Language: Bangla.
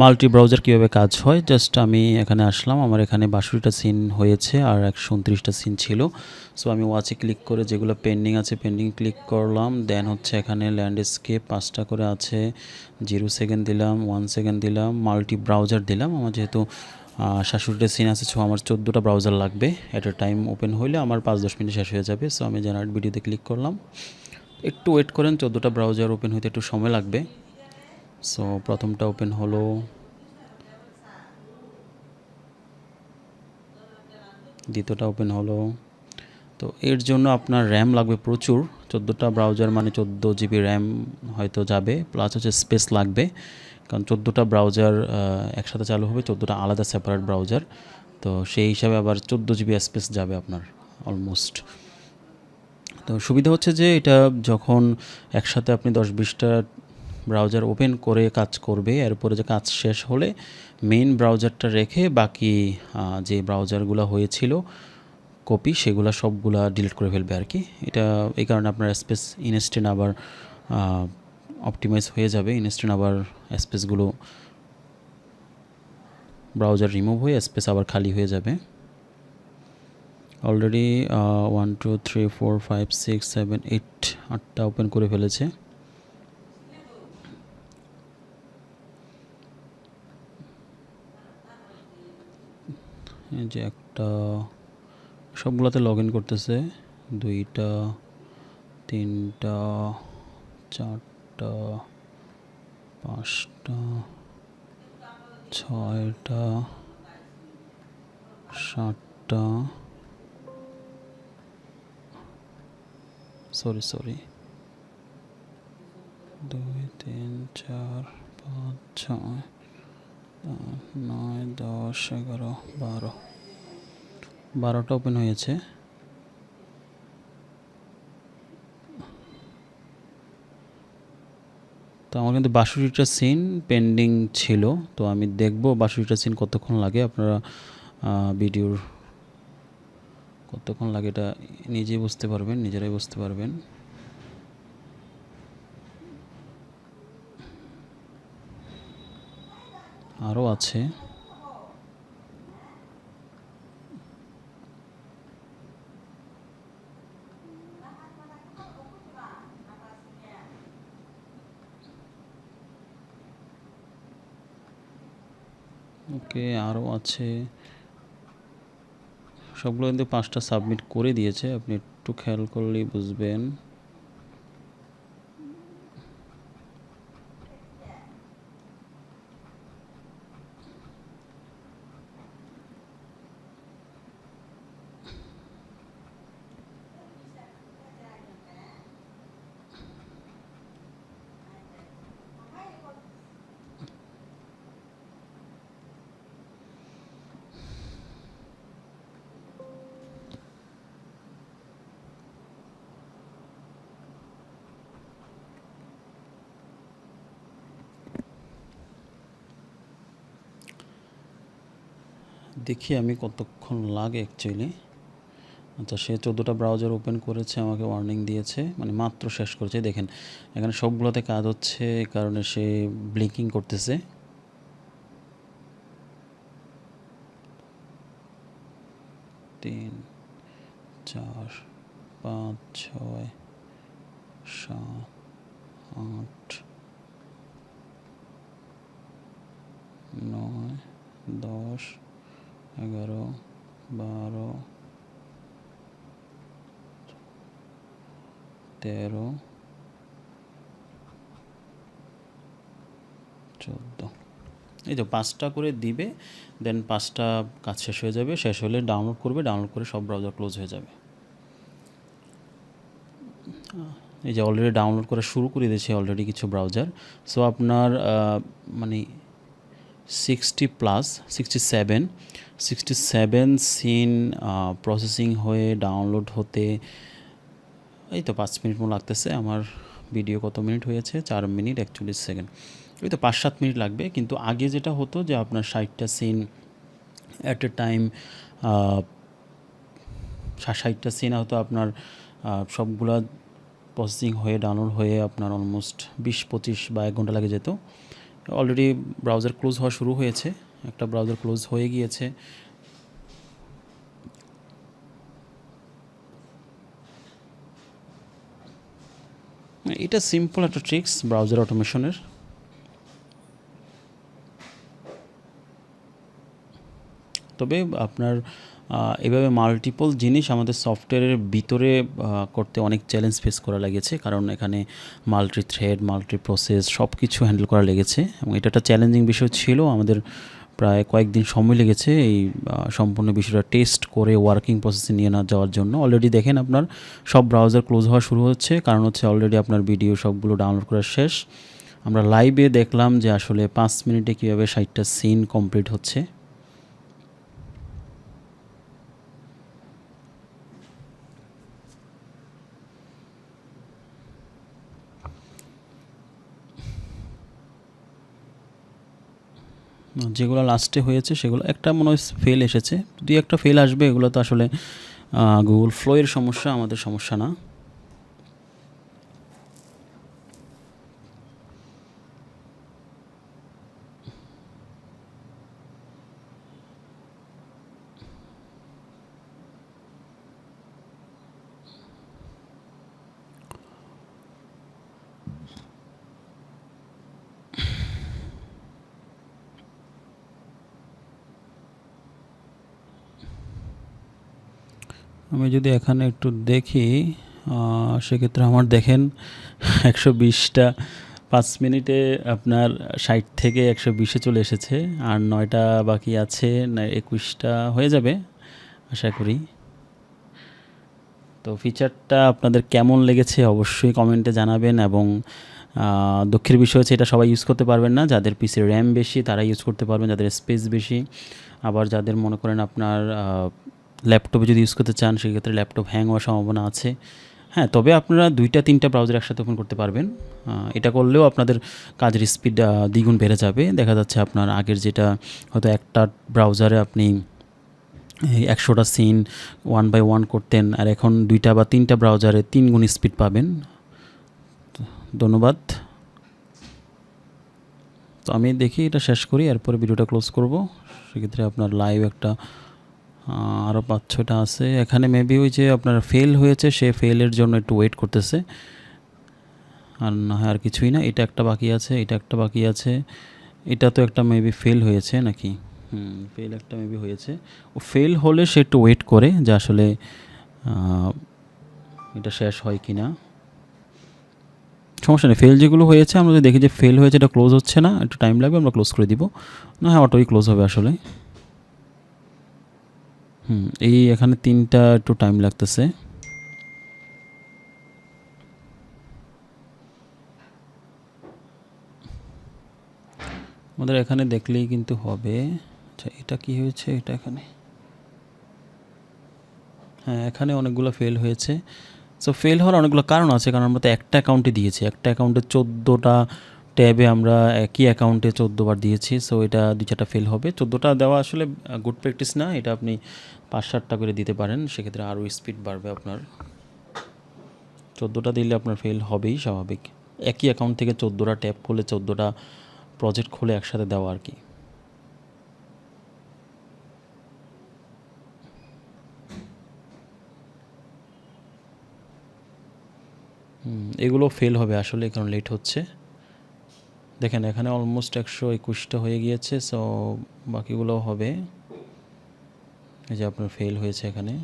মাল্টি ব্রাউজার কীভাবে কাজ হয়? জাস্ট আমি এখানে আসলাম। আমার এখানে বাষট্টিটা সিন হয়েছে আর একশো উনত্রিশটা সিন ছিল। সো আমি ওয়াচে ক্লিক করে যেগুলো পেন্ডিং আছে পেন্ডিং ক্লিক করলাম। দেন হচ্ছে এখানে ল্যান্ডস্কেপ পাঁচটা করে আছে। জিরো সেকেন্ড দিলাম ওয়ান সেকেন্ড দিলাম মাল্টি ব্রাউজার দিলাম। আমার যেহেতু শাশুড়িটা সিন আছে সো আমার চোদ্দোটা ব্রাউজার লাগবে। অ্যাট এ টাইম ওপেন হইলে আমার পাঁচ দশ মিনিট শেষ হয়ে যাবে। সো আমি জেনারেট ভিডিওতে ক্লিক করলাম। একটু ওয়েট করেন, চোদ্দোটা ব্রাউজার ওপেন হইতে একটু সময় লাগবে। সো প্রথমটা ওপেন হলো। দ্বিতীয়টা ওপেন হলো। তো এর জন্য আপনার র্যাম লাগবে প্রচুর। চোদ্দোটা ব্রাউজার মানে চোদ্দ জিবি র্যাম হয়তো যাবে প্লাস হচ্ছে স্পেস লাগবে। কারণ চোদ্দোটা ব্রাউজার একসাথে চালু হবে, চোদ্দোটা আলাদা সেপারেট ব্রাউজার তো সেই হিসাবে আবার চোদ্দ জিবি স্পেস যাবে আপনার অলমোস্ট তো সুবিধা হচ্ছে যে এটা যখন একসাথে আপনি দশ বিশটা ব্রাউজার ওপেন করে কাজ করবে, এরপরে যে কাজ শেষ হলে মেইন ব্রাউজারটা রেখে বাকি যে ব্রাউজারগুলো হয়েছিল কপি সেগুলো সবগুলা ডিলিট করে ফেলবে আর কি। এটা এই কারণে আপনার স্পেস ইনস্টেন্ট আবার অপটিমাইজ হয়ে যাবে ইনস্টেন্ট আবার স্পেসগুলো ব্রাউজার রিমুভ হয়ে স্পেস আবার খালি হয়ে যাবে। Already one two three four five six seven eight আটটা ওপেন করে ফেলেছে। এই যে একটা, সবগুলোতে লগ ইন করতেছে। দুইটা, তিনটা, চারটা, পাঁচটা, ছয়টা, সাতটা সরি সরি দুই, তিন, চার, পাঁচ, ছয়। নয়, দশ, এগারো, বারো। বারোটা ওপেন হয়েছে। তো আমার কিন্তু বাষট্টিটা সিন পেন্ডিং ছিল। তো আমি দেখব বাষট্টিটা সিন কতক্ষণ লাগে। আপনারা ভিডিওর কতক্ষণ লাগে এটা নিজেই বুঝতে পারবেন, নিজেরাই বুঝতে পারবেন। আরও আছে। ওকে আরও আছে। সবগুলো কিন্তু পাঁচটা সাবমিট করে দিয়েছে। আপনি একটু খেয়াল করলেই বুঝবেন। দেখি আমি কতক্ষণ লাগে অ্যাকচুয়ালি আচ্ছা সে চোদ্দোটা ব্রাউজার ওপেন করেছে, আমাকে ওয়ার্নিং দিয়েছে মানে মাত্র শেষ করেছে। দেখেন, এখানে সবগুলোতে কাজ হচ্ছে কারণে সে ব্লিঙ্কিং করতেছে। তিন, চার, পাঁচ, ছয়, সাত, আট, নয়, দশ এগারো, বারো, তেরো, চোদ্দ। এই তো পাঁচটা করে দিবে দেন পাঁচটা কাজ শেষ হয়ে যাবে। শেষ হলে ডাউনলোড করবে ডাউনলোড করে সব ব্রাউজার ক্লোজ হয়ে যাবে। এই যে অলরেডি ডাউনলোড করা শুরু করে দিয়েছে অলরেডি কিছু ব্রাউজার সো আপনার মানে sixty plus sixty seven sixty seven scene processing হয়ে ডাউনলোড হতে, এই তো পাঁচ মিনিট মতো লাগতেছে, আমার ভিডিও কত মিনিট হয়েছে? চার মিনিট একচল্লিশ সেকেন্ড ওই তো পাঁচ সাত মিনিট লাগবে, কিন্তু আগে যেটা হতো যে আপনার ষাটটা সিন অ্যাট এ টাইম ষাটটা সিন হয়তো আপনার সবগুলা প্রসেসিং হয়ে ডাউনলোড হয়ে আপনার অলমোস্ট বিশ, পঁচিশ বা এক ঘণ্টা লাগে যেত। অলরেডি ব্রাউজার ক্লোজ হওয়া শুরু হয়েছে। একটা ব্রাউজার ক্লোজ হয়ে গিয়েছে। এটা সিম্পল একটা ট্রিক্স ব্রাউজার অটোমেশনের তবে আপনার এভাবে মাল্টিপল জিনিস আমাদের সফটওয়্যারের ভিতরে করতে অনেক চ্যালেঞ্জ ফেস করা লেগেছে। কারণ এখানে মাল্টি থ্রেড মাল্টি প্রসেস সব কিছু হ্যান্ডেল করা লেগেছে এবং এটা একটা চ্যালেঞ্জিং বিষয় ছিল। আমাদের প্রায় কয়েকদিন সময় লেগেছে এই সম্পূর্ণ বিষয়টা টেস্ট করে ওয়ার্কিং প্রসেসে নিয়ে না যাওয়ার জন্য। অলরেডি দেখেন আপনার সব ব্রাউজার ক্লোজ হওয়া শুরু হচ্ছে। কারণ হচ্ছে অলরেডি আপনার ভিডিও সবগুলো ডাউনলোড করা শেষ। আমরা লাইভে দেখলাম যে আসলে পাঁচ মিনিটে কীভাবে ষাটটা সিন কমপ্লিট হচ্ছে। যেগুলো লাস্টে হয়েছে, সেগুলো, একটা মনে হয় ফেল এসেছে। দুই একটা ফেল আসবে, এগুলো তো আসলে গুগল ফ্লোয়ের সমস্যা, আমাদের সমস্যা না। আমি যদি এখানে একটু দেখি সেক্ষেত্রে আমার দেখেন একশো বিশটা পাঁচ মিনিটে আপনার ষাট থেকে একশো বিশে চলে এসেছে, আর নয়টা বাকি আছে, না, একুশটা হয়ে যাবে, আশা করি। তো ফিচারটা আপনাদের কেমন লেগেছে অবশ্যই কমেন্টে জানাবেন এবং দুঃখের বিষয় হচ্ছে এটা সবাই ইউজ করতে পারবেন না, যাদের পিসি র্যাম বেশি তারা ইউজ করতে পারবেন, যাদের স্পেস বেশি। আবার যাদের মনে করেন আপনার ল্যাপটপে যদি ইউজ করতে চান, সেক্ষেত্রে ল্যাপটপ হ্যাং হওয়ার সম্ভাবনা আছে। হ্যাঁ তবে আপনারা দুইটা, তিনটা ব্রাউজার একসাথে ওপেন করতে পারবেন। এটা করলেও আপনাদের কাজের স্পিড দ্বিগুণ বেড়ে যাবে। দেখা যাচ্ছে আপনার আগের যেটা, হয়তো একটা ব্রাউজারে আপনি একশোটা সিন ওয়ান বাই ওয়ান করতেন, আর এখন দুইটা বা তিনটা ব্রাউজারে তিন গুণ স্পিড পাবেন। ধন্যবাদ। তো আমি দেখি এটা শেষ করি, এরপরে ভিডিওটা ক্লোজ করব। সেক্ষেত্রে আপনার লাইভ একটা আরও পাঁচ ছটা আছে। এখানে মেবি ওই যে আপনার ফেল হয়েছে, সে ফেলের জন্য একটু ওয়েট করতেছে। আর না হয় আর কিছুই না, এটা একটা বাকি আছে, এটা একটা বাকি আছে। এটা তো একটা মেবি ফেল হয়েছে নাকি? হুম ফেল একটা মেবি হয়েছে। ও ফেল হলে সে একটু ওয়েট করে যে আসলে এটা শেষ হয় কি না। সমস্যা নেই ফেল যেগুলো হয়েছে, আমরা যদি দেখি যে ফেল হয়েছে, এটা ক্লোজ হচ্ছে না, একটু টাইম লাগবে, আমরা ক্লোজ করে দিব। না হ্যাঁ অটোই ক্লোজ হবে আসলে। এই এখানে তিনটা একটু টাইম লাগতেছে। আমাদের এখানে দেখলেই কিন্তু হবে। আচ্ছা এটা কি হয়েছে? এটা এখানে। হ্যাঁ এখানে অনেকগুলো ফেল হয়েছে। সো ফেল হওয়ার অনেকগুলো কারণ আছে, কারণ আমরা তো একটা অ্যাকাউন্টে দিয়েছি। একটা অ্যাকাউন্টে চোদ্দোটা ট্যাবে আমরা একই অ্যাকাউন্টে চোদ্দোবার দিয়েছি সো এটা দুই চারটা ফেল হবে। চোদ্দোটা দেওয়া আসলে গুড প্র্যাকটিস না, এটা আপনি পাঁচ সাতটা করে দিতে পারেন, সেক্ষেত্রে আরও স্পিড বাড়বে আপনার। চোদ্দোটা দিলে আপনার ফেল হবেই স্বাভাবিক। একই অ্যাকাউন্ট থেকে চোদ্দোটা ট্যাব খুলে চোদ্দোটা প্রজেক্ট খুলে একসাথে দেওয়া আর কি। এগুলো ফেল হবে আসলে, কারণ লেট হচ্ছে। দেখেন, এখানে অলমোস্ট একশো একুশটা হয়ে গিয়েছে সো বাকিগুলো হবে। এই যে আপনার ফেল হয়েছে এখানে।